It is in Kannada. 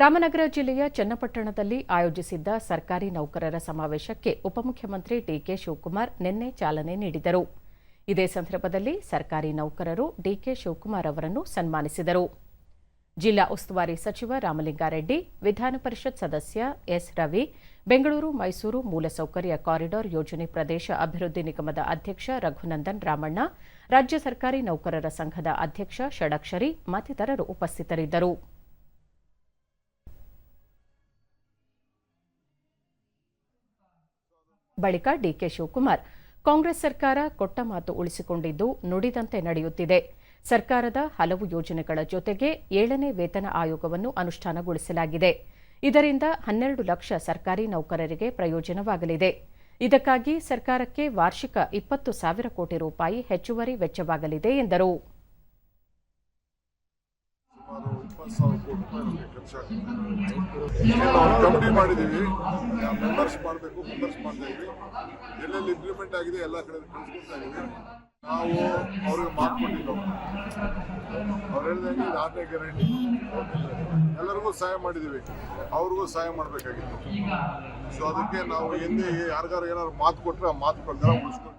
ರಾಮನಗರ ಜಿಲ್ಲೆಯ ಚನ್ನಪಟ್ಟಣದಲ್ಲಿ ಆಯೋಜಿಸಿದ್ದ ಸರ್ಕಾರಿ ನೌಕರರ ಸಮಾವೇಶಕ್ಕೆ ಉಪಮುಖ್ಯಮಂತ್ರಿ ಡಿಕೆ ಶಿವಕುಮಾರ್ ನಿನ್ನೆ ಚಾಲನೆ ನೀಡಿದರು. ಇದೇ ಸಂದರ್ಭದಲ್ಲಿ ಸರ್ಕಾರಿ ನೌಕರರು ಡಿಕೆ ಶಿವಕುಮಾರ್ ಅವರನ್ನು ಸನ್ಮಾನಿಸಿದರು. ಜಿಲ್ಲಾ ಉಸ್ತುವಾರಿ ಸಚಿವ ರಾಮಲಿಂಗಾರೆಡ್ಡಿ, ವಿಧಾನ ಪರಿಷತ್ ಸದಸ್ಯ ಎಸ್. ರವಿ, ಬೆಂಗಳೂರು, ಮೈಸೂರು ಮೂಲಸೌಕರ್ಯ ಕಾರಿಡಾರ್ ಯೋಜನೆ ಪ್ರದೇಶ ಅಭಿವೃದ್ಧಿ ನಿಗಮದ ಅಧ್ಯಕ್ಷ ರಘುನಂದನ್ ರಾಮಣ್ಣ, ರಾಜ್ಯ ಸರ್ಕಾರಿ ನೌಕರರ ಸಂಘದ ಅಧ್ಯಕ್ಷ ಷಡಕ್ಷರಿ ಮತ್ತಿತರರು ಉಪಸ್ಥಿತರಿದ್ದರು. ಬಳಿಕ ಡಿಕೆ ಶಿವಕುಮಾರ್, ಕಾಂಗ್ರೆಸ್ ಸರ್ಕಾರ ಕೊಟ್ಟ ಮಾತು ಉಳಿಸಿಕೊಂಡಿದ್ದು ನುಡಿದಂತೆ ನಡೆಯುತ್ತಿದೆ. ಸರ್ಕಾರದ ಹಲವು ಯೋಜನೆಗಳ ಜೊತೆಗೆ ಏಳನೇ ವೇತನ ಆಯೋಗವನ್ನು ಅನುಷ್ಠಾನಗೊಳಿಸಲಾಗಿದೆ. ಇದರಿಂದ ಹನ್ನೆರಡು ಲಕ್ಷ ಸರ್ಕಾರಿ ನೌಕರರಿಗೆ ಪ್ರಯೋಜನವಾಗಲಿದೆ. ಇದಕ್ಕಾಗಿ ಸರ್ಕಾರಕ್ಕೆ ವಾರ್ಷಿಕ ಇಪ್ಪತ್ತು ಸಾವಿರ ಕೋಟಿ ರೂಪಾಯಿ ಹೆಚ್ಚುವರಿ ವೆಚ್ಚವಾಗಲಿದೆ ಎಂದರು. ಸಾವಿರ ಕೋಟಿ ರೂಪಾಯಿ ನಾವು ಕಮಿಟಿ ಮಾಡಿದ್ದೀವಿ ಮೆಂಬರ್ಸ್ ಮಾಡಬೇಕು ಮೆಂಬರ್ಸ್ ಮಾಡ್ತಾ ಎಲ್ಲೆಲ್ಲಿ ಇಂಪ್ಲಿಮೆಂಟ್ ಆಗಿದೆ ಎಲ್ಲ ಕಡೆ ಕಳಿಸ್ಕೊಳ್ತಾ ಇದೀವಿ. ನಾವು ಅವ್ರಿಗೆ ಮಾತು ಕೊಟ್ಟಿದ್ದು. ಅವ್ರು ಹೇಳಿದಂಗೆ ಇದು ಆಟೆ ಗ್ಯಾರಂಟಿ. ಎಲ್ಲರಿಗೂ ಸಹಾಯ ಮಾಡಿದ್ದೀವಿ. ಅವ್ರಿಗೂ ಸಹಾಯ ಮಾಡಬೇಕಾಗಿತ್ತು. ಸೊ ಅದಕ್ಕೆ ನಾವು ಎಂದೇ ಯಾರಿಗಾರು ಏನಾದ್ರು ಮಾತು ಕೊಟ್ಟರೆ ಆ ಮಾತು ಕೊಡ್ತಾರೆ ಉಳಿಸ್ಕೊಂಡು